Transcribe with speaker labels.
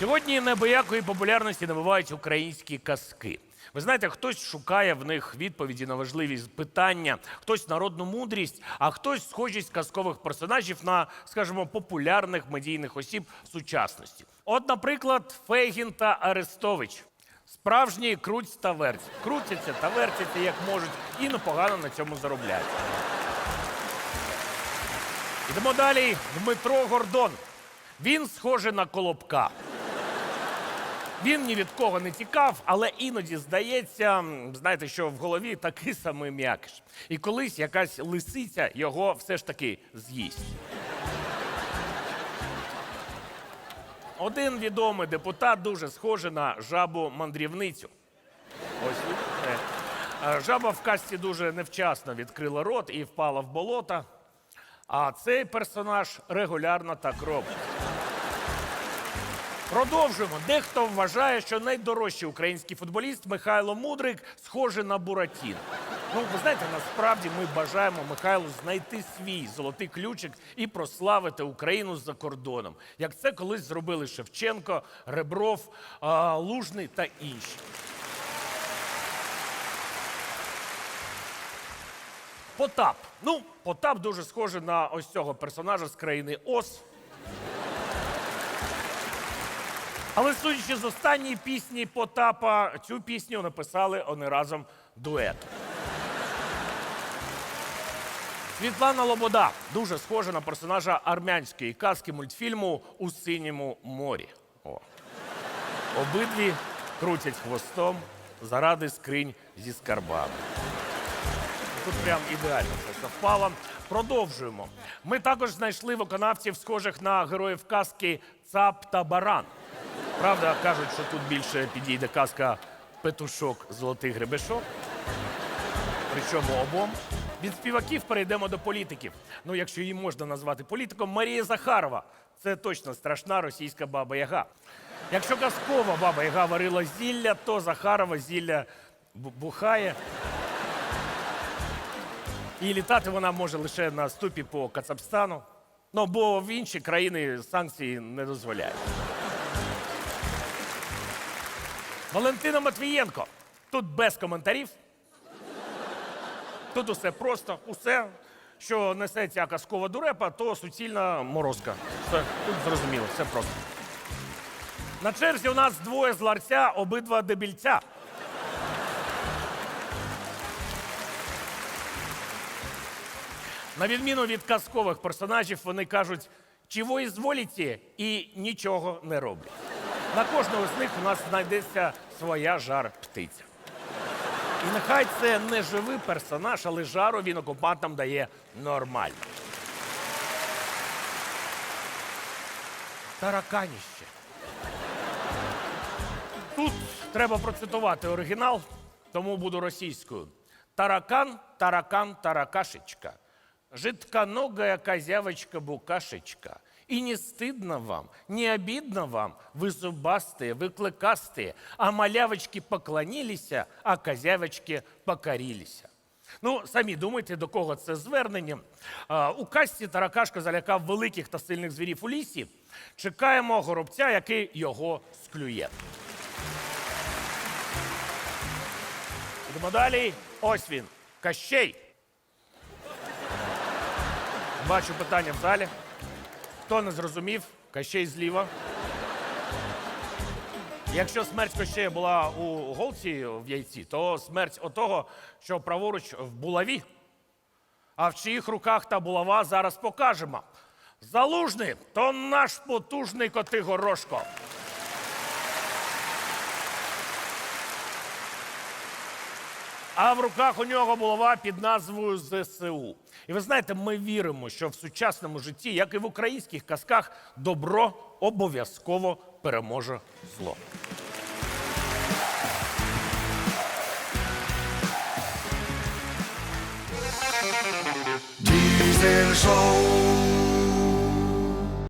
Speaker 1: Сьогодні неабиякої популярності набувають українські казки. Ви знаєте, хтось шукає в них відповіді на важливі питання, хтось народну мудрість, а хтось схожість казкових персонажів на, скажімо, популярних медійних осіб сучасності. От, наприклад, Фейгін та Арестович. Справжні круть та верть. Крутяться та вертяться як можуть і непогано на цьому заробляють. Йдемо далі. Дмитро Гордон. Він схожий на колобка. Він ні від кого не тікав, але іноді здається, знаєте, що в голові такий самий м'якиш. І колись якась лисиця його все ж таки з'їсть. Один відомий депутат дуже схожий на жабу мандрівницю. Ось він. Е, Жаба в касті дуже невчасно відкрила рот і впала в болото. А цей персонаж регулярно так робить. Продовжуємо. Дехто вважає, що найдорожчий український футболіст Михайло Мудрик схожий на Буратін. Ну, ви знаєте, насправді ми бажаємо Михайлу знайти свій золотий ключик і прославити Україну за кордоном, як це колись зробили Шевченко, Ребров, Лужний та інші. Потап. Ну, Потап дуже схожий на ось цього персонажа з країни Ос. Але судячи з останньої пісні Потапа, цю пісню написали вони разом дуетом. Світлана Лобода дуже схожа на персонажа армянської казки мультфільму У синьому морі. О. Обидві крутять хвостом заради скринь зі скарбами. Тут прям ідеально все совпало. Продовжуємо. Ми також знайшли виконавців, схожих на героїв казки Цап та Баран. Правда, кажуть, що тут більше підійде казка Петушок Золотий гребешок. Причому обом. Від співаків перейдемо до політиків. Ну, якщо її можна назвати політиком, Марія Захарова. Це точно страшна російська баба Яга. Якщо казкова баба Яга варила зілля, то Захарова зілля бухає. І літати вона може лише на ступі по Кацапстану. Ну, бо в інші країни санкції не дозволяють. Валентина Матвієнко. Тут без коментарів. Тут усе просто, усе, що несе ця казкова дурепа, то суцільна морозка. Все, тут зрозуміло, все просто. На черзі у нас двоє з ларця, обидва дебільця. На відміну від казкових персонажів, вони кажуть, чого ізволіте, і нічого не роблять. На кожного з них у нас знайдеться своя жар птиця. І нехай це не живий персонаж, але жару він окупантам дає нормально. Тараканіще. Тут треба процитувати оригінал, тому буду російською. Таракан, таракан, таракашечка. Жидконогая козявочка-букашечка. И не стыдно вам, не обидно вам, вы зубастые, вы клыкастые, а малявочки поклонились, а козявочки покорились. Ну, самі думайте, до кого це звернення. А, у касті Таракашка залякав великих та сильних звірів у лісі. Чекаємо горобця, який його склює. Йдемо далі. Ось він. Кащей. Бачу питання в залі. Хто не зрозумів, Кащей зліва. Якщо смерть Кощея була у голці в яйці, то смерть отого, що праворуч в булаві. А в чиїх руках та булава зараз покажемо. Залужний то наш потужний Котигорошко. А в руках у нього булава під назвою ЗСУ. І ви знаєте, ми віримо, що в сучасному житті, як і в українських казках, добро обов'язково переможе зло.
Speaker 2: Дізель Show.